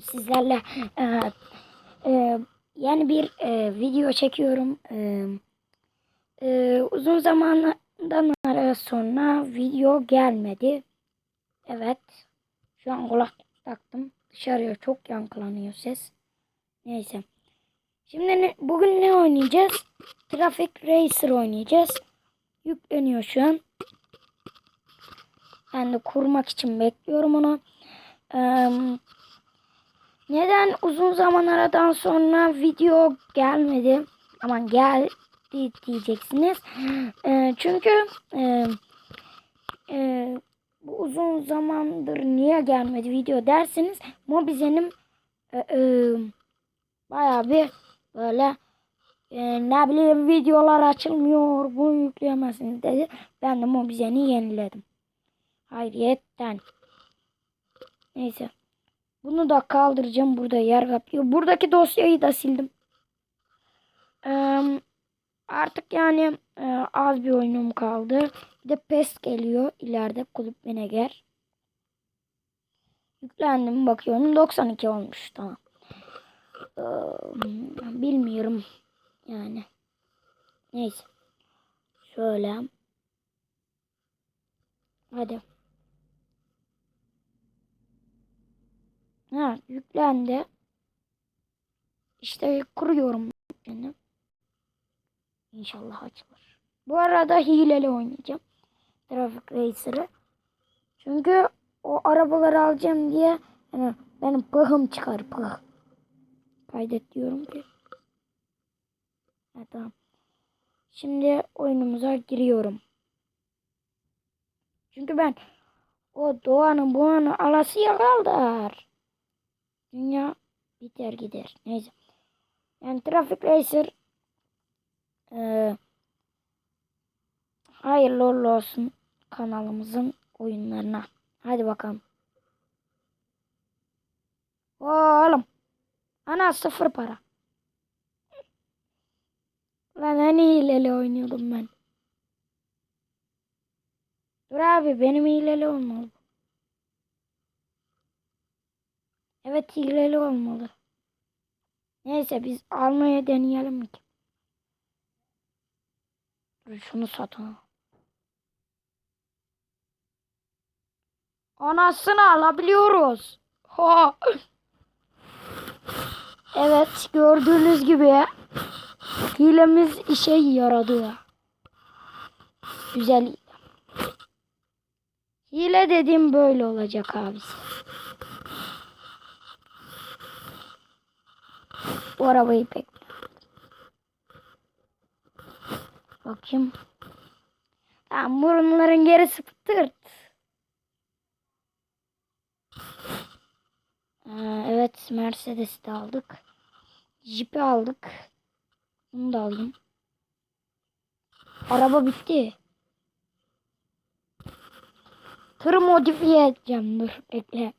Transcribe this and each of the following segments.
sizlerle e, e, yani bir e, video çekiyorum. E, e, uzun zamandan sonra video gelmedi. Evet. Şu an kulaklık taktım. Dışarıya çok yankılanıyor ses. Neyse. Şimdi ne- bugün ne oynayacağız? Traffic Racer oynayacağız. Yükleniyor şu an. Ben de kurmak için bekliyorum onu. Eee neden uzun zaman aradan sonra video gelmedi? Aman geldi diyeceksiniz. Eee, çünkü eee, eee, bu uzun zamandır niye gelmedi video derseniz Mobizen'im eee, eee, bayağı bir böyle eee, ne bileyim videolar açılmıyor bunu yükleyemezsiniz dedi. Ben de Mobizen'i yeniledim. Hayriyetten. Neyse. Bunu da kaldıracağım. Burada yer kaplıyor. Buradaki dosyayı da sildim. Eee, artık yani eee, az bir oyunum kaldı. Bir de PES geliyor. ileride kulüp menager. Yüklendim bakıyorum. 92 olmuş. Tamam. Eee, bilmiyorum. Yani. Neyse. Şöyle. Hadi. Ha yüklendi. İşte kuruyorum yani. İnşallah açılır. Bu arada hileli oynayacağım. Traffic Racer'ı. Çünkü o arabaları alacağım diye yani benim pıhım çıkar pıh. Kaydet diyorum ki. Ha, tamam. Şimdi oyunumuza giriyorum. Çünkü ben o doğanın buğanı alasıya kaldır. Dünya biter gider. Neyse. Yani Traffic Racer eee hayırlı uğurlu olsun kanalımızın oyunlarına. Hadi bakalım. Oğlum. Ana sıfır para. Lan hani hileli oynuyordum ben. Dur abi benim hileli olmalı. Evet hileli olmalı. Neyse biz almaya deneyelim ki. Dur şunu satalım. Anasını alabiliyoruz. Ha. Evet gördüğünüz gibi hilemiz işe yaradı. Güzel. Hile dediğim böyle olacak abisi. Bu arabayı pek Bakayım. Tamam burunların gerisi tırt. Aa, evet Mercedes'i de aldık. Jeep'i aldık. Bunu da alayım. Araba bitti. Tırı modifiye edeceğim. Dur bekle.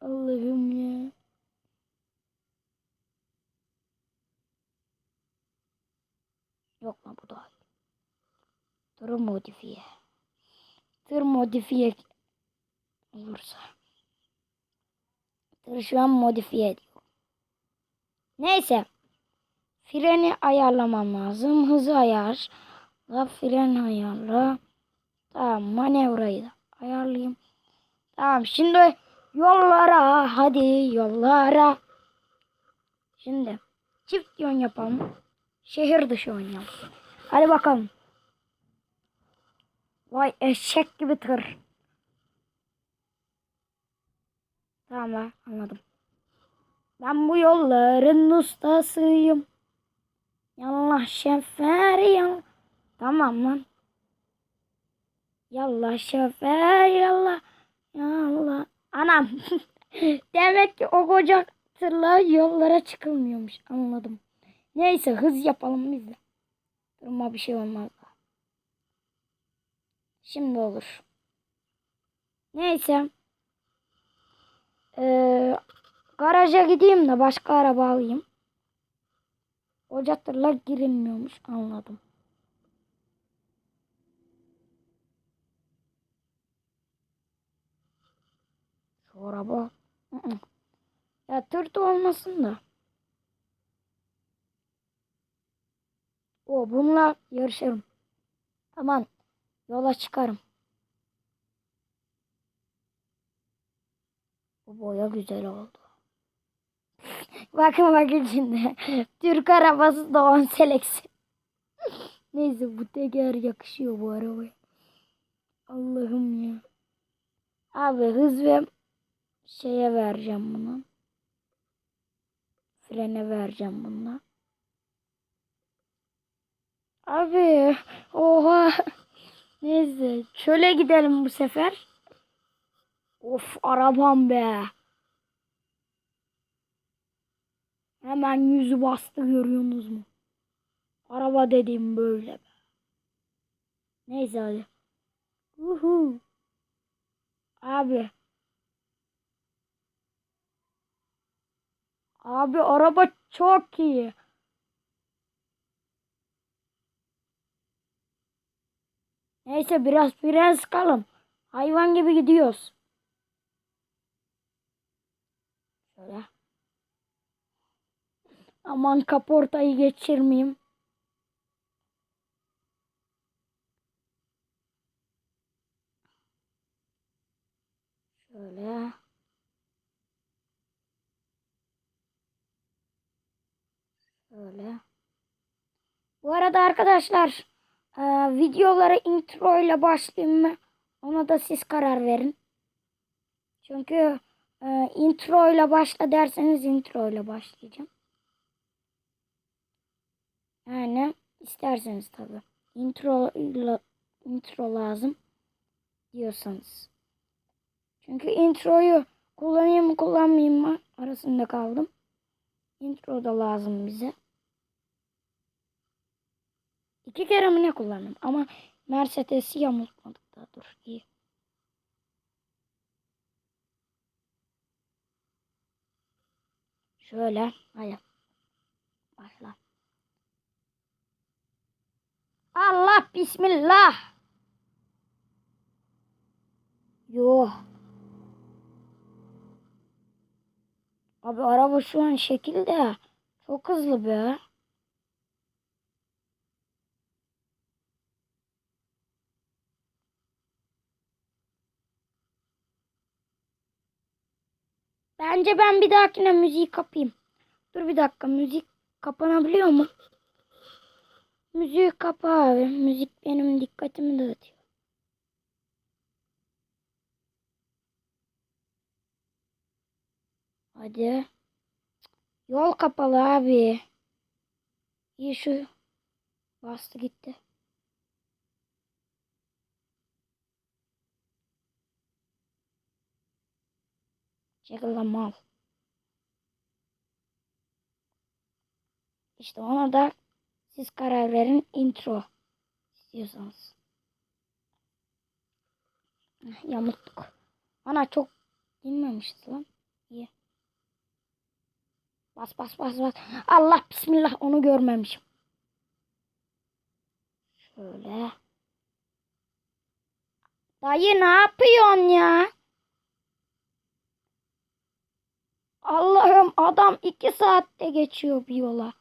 Allah'ım ya. Yok lan bu da. Tır modifiye. Tır modifiye olursa. Tır şu an modifiye ediyor. Neyse. Freni ayarlamam lazım. Hızı ayarla. Fren ayarla. Tamam manevrayı da ayarlayayım. Tamam şimdi yollara hadi yollara. Şimdi çift yön yapalım. Şehir dışı oynayalım. Hadi bakalım. Vay eşek gibi tır. Tamam anladım. Ben bu yolların ustasıyım. Yallah şoför yallah. Tamam lan. Yallah şoför yallah. Yallah. Anam. Demek ki o koca tırla yollara çıkılmıyormuş. Anladım. Neyse hız yapalım biz de. Durma bir şey olmaz. Şimdi olur. Neyse. Ee, garaja gideyim de başka araba alayım. Koca tırla girilmiyormuş. Anladım. Şu araba. ı-ı. Çıtırtı olmasın da. O bununla yarışırım. Tamam. Yola çıkarım. Bu boya güzel oldu. bakın bakın şimdi. Türk arabası Doğan Seleksi. Neyse bu teker yakışıyor bu arabaya. Allah'ım ya. Abi hız ve şeye vereceğim bunu. Frene vereceğim bunu. Abi oha. Neyse çöle gidelim bu sefer. Of arabam be. Hemen yüzü bastı görüyorsunuz mu? Araba dediğim böyle be. Neyse hadi. Uhu. Abi. Abi araba çok iyi. Neyse biraz biraz sıkalım. Hayvan gibi gidiyoruz. Şöyle. Aman kaportayı geçirmeyeyim. Şöyle. Şöyle. Bu arada arkadaşlar e, videolara intro ile başlayayım mı? Ona da siz karar verin. Çünkü e, intro ile başla derseniz intro ile başlayacağım. Yani isterseniz tabi. Intro ile intro lazım diyorsanız. Çünkü introyu kullanayım mı kullanmayayım mı arasında kaldım. Intro da lazım bize. İki kere mi ne kullandım ama Mercedes'i yamultmadık da dur iyi. Şöyle hadi başla. Allah bismillah. Yo. Abi araba şu an şekilde çok hızlı be. Bence ben bir dahakine müziği kapayım. Dur bir dakika müzik kapanabiliyor mu? Müziği kapa abi. Müzik benim dikkatimi dağıtıyor. Hadi. Yol kapalı abi. İyi şu. Bastı gitti. Çekil mal. İşte ona da siz karar verin intro istiyorsanız. Yamuttuk. Ana çok dinmemişiz lan. İyi. Bas bas bas bas. Allah bismillah onu görmemişim. Şöyle. Dayı ne yapıyorsun ya? Allah'ım adam iki saatte geçiyor bir yola.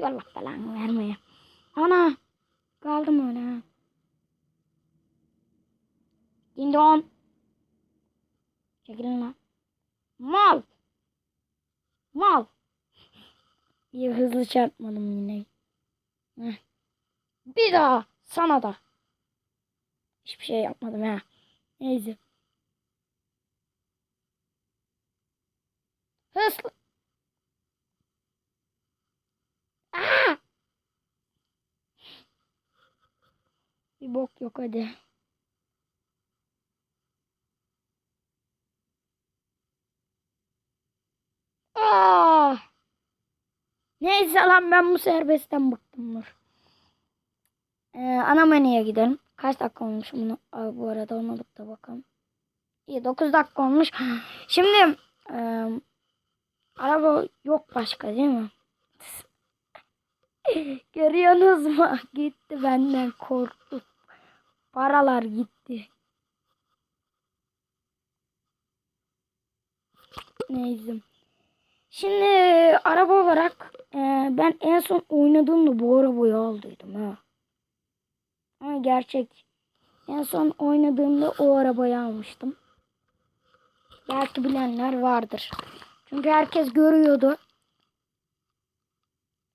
Allah belanı vermeye. Ana. Kaldım öyle ha. Dindon. Çekilin lan. Mal. Mal. Bir hızlı çarpmadım yine. Heh. Bir daha. Sana da. Hiçbir şey yapmadım ha. Neyse. Hızlı. Aa! Bir bok yok hadi. Aa! Neyse lan ben bu serbestten bıktım dur. Ee, ana menüye gidelim. Kaç dakika olmuş bunu? Abi bu arada olmadık da bakalım. İyi 9 dakika olmuş. Şimdi e, araba yok başka değil mi? Görüyorsunuz mu? Gitti benden korktu. Paralar gitti. Neyse. Şimdi araba olarak e, ben en son oynadığımda bu arabayı aldıydım ha. Ama gerçek. En son oynadığımda o arabayı almıştım. Belki bilenler vardır. Çünkü herkes görüyordu.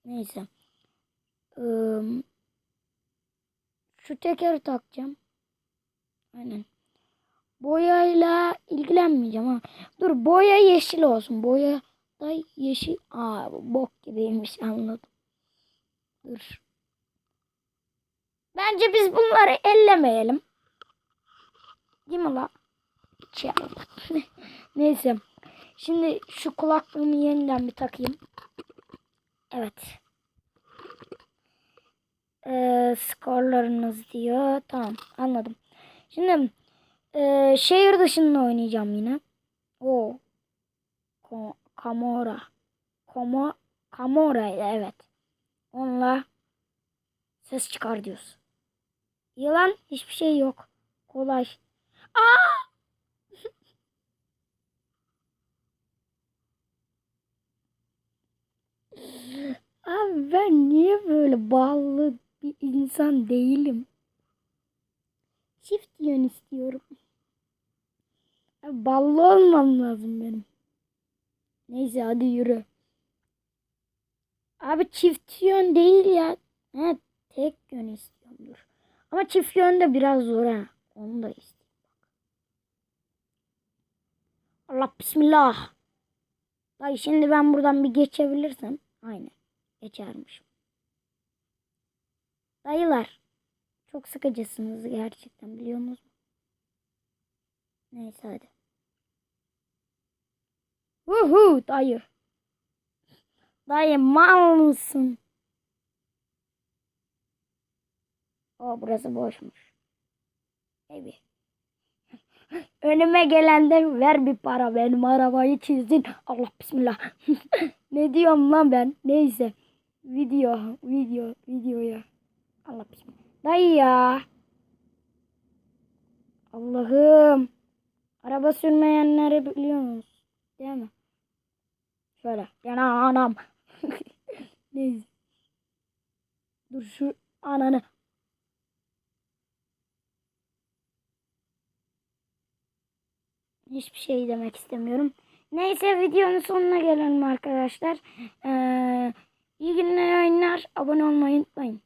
Neyse. Ee, şu tekeri takacağım. Aynen. Boyayla ilgilenmeyeceğim ha. Dur boya yeşil olsun. Boya da yeşil. Aa bok gibiymiş anladım. Dur. Bence biz bunları ellemeyelim. Değil mi la? Şey. Neyse. Şimdi şu kulaklığımı yeniden bir takayım. Evet. Ee, skorlarınız diyor. Tamam anladım. Şimdi ee, şehir dışında oynayacağım yine. O. Ko Kamora. Komo Kamora evet. Onunla ses çıkar diyoruz. Yılan hiçbir şey yok. Kolay. Aa! Abi ben niye böyle bağlı bir insan değilim? Çift yön istiyorum. Ballı olmam lazım benim. Neyse hadi yürü. Abi çift yön değil ya. Ha, tek yön istiyorum dur. Ama çift yön de biraz zor ha. Onu da istiyorum. Allah bismillah. Ay şimdi ben buradan bir geçebilirsem. Aynen. Geçermişim. Dayılar. Çok sıkıcısınız gerçekten biliyor musunuz? Neyse hadi. Uhu dayı. Dayı mal mısın? O burası boşmuş. Evi. Önüme gelende ver bir para benim arabayı çizdin. Allah bismillah. ne diyorum lan ben? Neyse. Video, video, videoya. Allah bismillah. Dayı ya. Allah'ım. Araba sürmeyenleri biliyorsunuz. Değil mi? Şöyle. Yani anam. Neyse. Dur şu ananı. Hiçbir şey demek istemiyorum. Neyse videonun sonuna gelelim arkadaşlar. Ee, iyi günler oyunlar. Abone olmayı unutmayın.